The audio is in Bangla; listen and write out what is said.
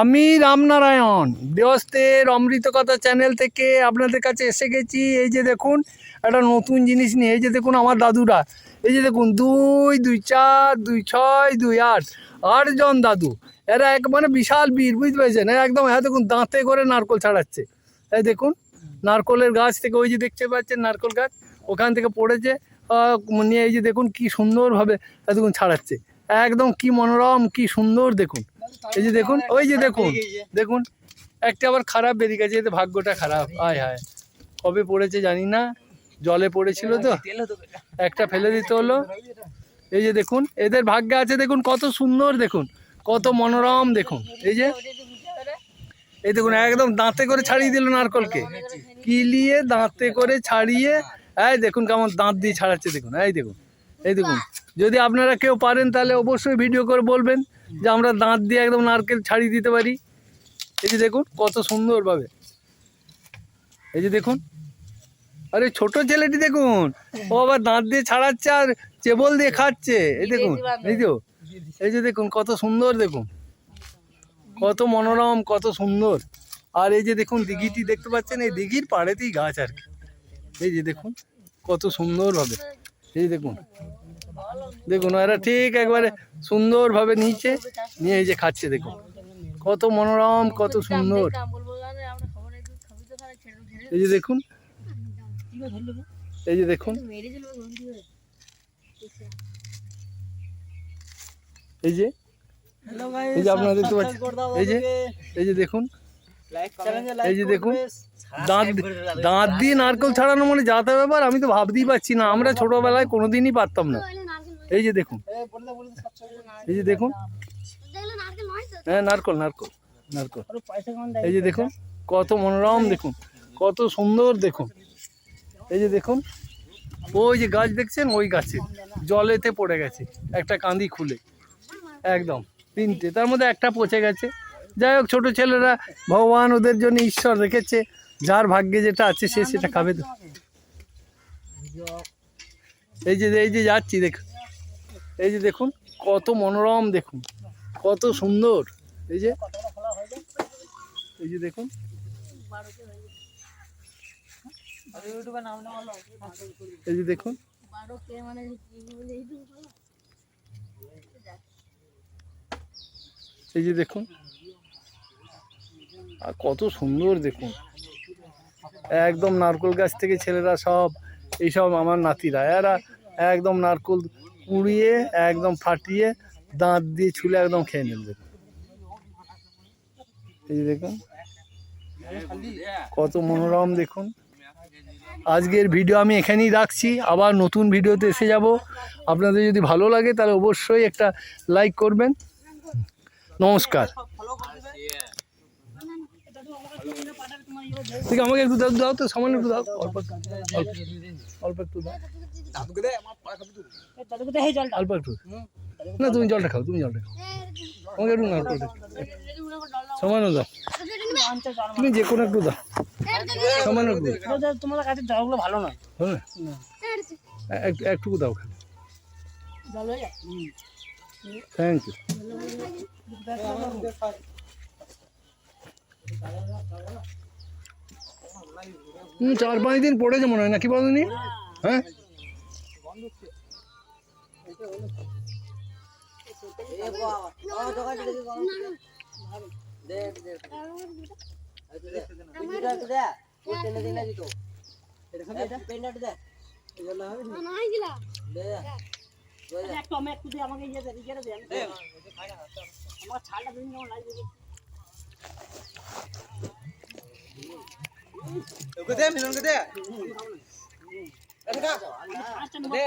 আমি রামনারায়ণ দেহস্তের অমৃত কথা চ্যানেল থেকে আপনাদের কাছে এসে গেছি। এই যে দেখুন, একটা নতুন জিনিস নিয়ে, এই যে দেখুন আমার দাদুরা। এই যে দেখুন, দুই দুই চার, দুই ছয়, দুই আট আটজন দাদু। এরা এক মানে বিশাল বীর, বুঝতে পেরেছেন? একদম হ্যাঁ দেখুন, দাঁতে করে নারকল ছাড়াচ্ছে। এই দেখুন, নারকলের গাছ থেকে, ওই যে দেখতে পাচ্ছেন নারকল গাছ, ওখান থেকে পড়েছে। নিয়ে এই যে দেখুন কি সুন্দরভাবে দেখুন ছাড়াচ্ছে। একদম কি মনোরম, কি সুন্দর দেখুন। এই যে দেখুন, ওই যে দেখুন দেখুন, একটা আবার খারাপ বেরিয়ে গেছে, এতে ভাগ্যটা খারাপ। আয় হায়, কবে পড়েছে জানি না, জলে পড়েছিল তো। একটা ফেলে দিতে হলো। এই যে দেখুন, এদের ভাগ্যে আছে দেখুন, কত সুন্দর দেখুন, কত মনোরম দেখুন। এই যে, এই দেখুন, একদম দাঁতে করে ছাড়িয়ে দিল নারকলকে। কিলিয়ে দাঁতে করে ছাড়িয়ে এই দেখুন কেমন দাঁত দিয়ে ছাড়াচ্ছে দেখুন এই দেখুন এই দেখুন। যদি আপনারা কেউ পারেন তাহলে অবশ্যই ভিডিও করে বলবেন যে আমরা দাঁত দিয়ে একদম নারকেল ছাড়িয়ে দিতে পারি। এই যে দেখুন কত সুন্দরভাবে। এই যে দেখুন আরে ছোট ছেলেটি দেখুন ও আবার দাঁত দিয়ে ছাড়াচ্ছে আর চেবল দিয়ে খাচ্ছে এই দেখুন এই তো এই যে দেখুন কত সুন্দর দেখুন। কত মনোরম কত সুন্দর। আর এই যে দেখুন দিঘিটি দেখতে পাচ্ছেন এই দিঘির পাড়েতেই গাছ আর কি। এই যে দেখুন কত সুন্দরভাবে। এই দেখুন। দেখুন, এরা ঠিক একবারে সুন্দরভাবে নিচে নিয়ে এই যে খাচ্ছে, দেখুন। কত মনোরম, কত সুন্দর। এই যে দেখুন। এই যে দেখুন। এই যে। এই যে আপনারা দেখতে পাচ্ছেন। এই যে এই যে দেখুন। এই যে দেখুন দাঁত দাঁত দিয়ে নারকেল ছাড়ানো মানে যাতা ব্যাপার আমি তো ভাবতেই পারছি না। আমরা ছোটবেলায় কোনোদিনই পারতাম না। এই যে দেখুন এই যে দেখুন। হ্যাঁ নারকল নারকল নারকল। এই যে দেখুন কত মনোরম দেখুন কত সুন্দর দেখুন। এই যে দেখুন ওই যে গাছ দেখছেন ওই গাছে জলেতে পড়ে গেছে একটা কান্দি খুলে। একদম তিনটে তার মধ্যে একটা পচে গেছে। যাই হোক, ছোটো ছেলেরা ভগবান ওদের জন্য ঈশ্বর রেখেছে। যার ভাগ্যে যেটা আছে, সে সেটা খাবে তো। এই যে এই যে যাচ্ছি দেখুন এই যে দেখুন, কত মনোরম দেখুন, কত সুন্দর। এই যে এই যে দেখুন। এই যে দেখুন। এই যে দেখুন। আর কত সুন্দর দেখুন। একদম নারকোল গাছ থেকে ছেলেরা সব, এইসব আমার নাতিরা। এরা একদম নারকোল কুড়িয়ে, একদম ফাটিয়ে দাঁত দিয়ে ছুলে একদম খেয়ে নেন দেখুন এই দেখুন, কত মনোরম দেখুন। আজকের ভিডিও আমি এখানেই রাখছি। আবার নতুন ভিডিওতে এসে যাব। আপনাদের যদি ভালো লাগে তাহলে অবশ্যই একটা লাইক করবেন। নমস্কার। ঠিক আছে, আমাকে একটু দাও দাও তো সামান্য একটু দাও। অল্প অল্প একটু দাও। অল্প একটু। না তুমি জলটা খাও তুমি জলটা খাও। আমাকে একটু নারকল সামান্য দাও। তুমি যে কোনো একটু দাও। সামান্য একটু দাও। তোমাদের কাছে জলগুলো ভালো না? একটু একটুকু দাও খালি। থ্যাংক ইউ হুম, চার পাঁচ দিন পড়েছে মনে হয় নাকি বলনি হ্যাঁ? একটু আমি একটু দিয়ে আমাকে ইয়ে দে ইয়ে দে আমার ছালটা দিন কেমন লাগবে దొక్కుతే మీరు దొక్కుతే అదే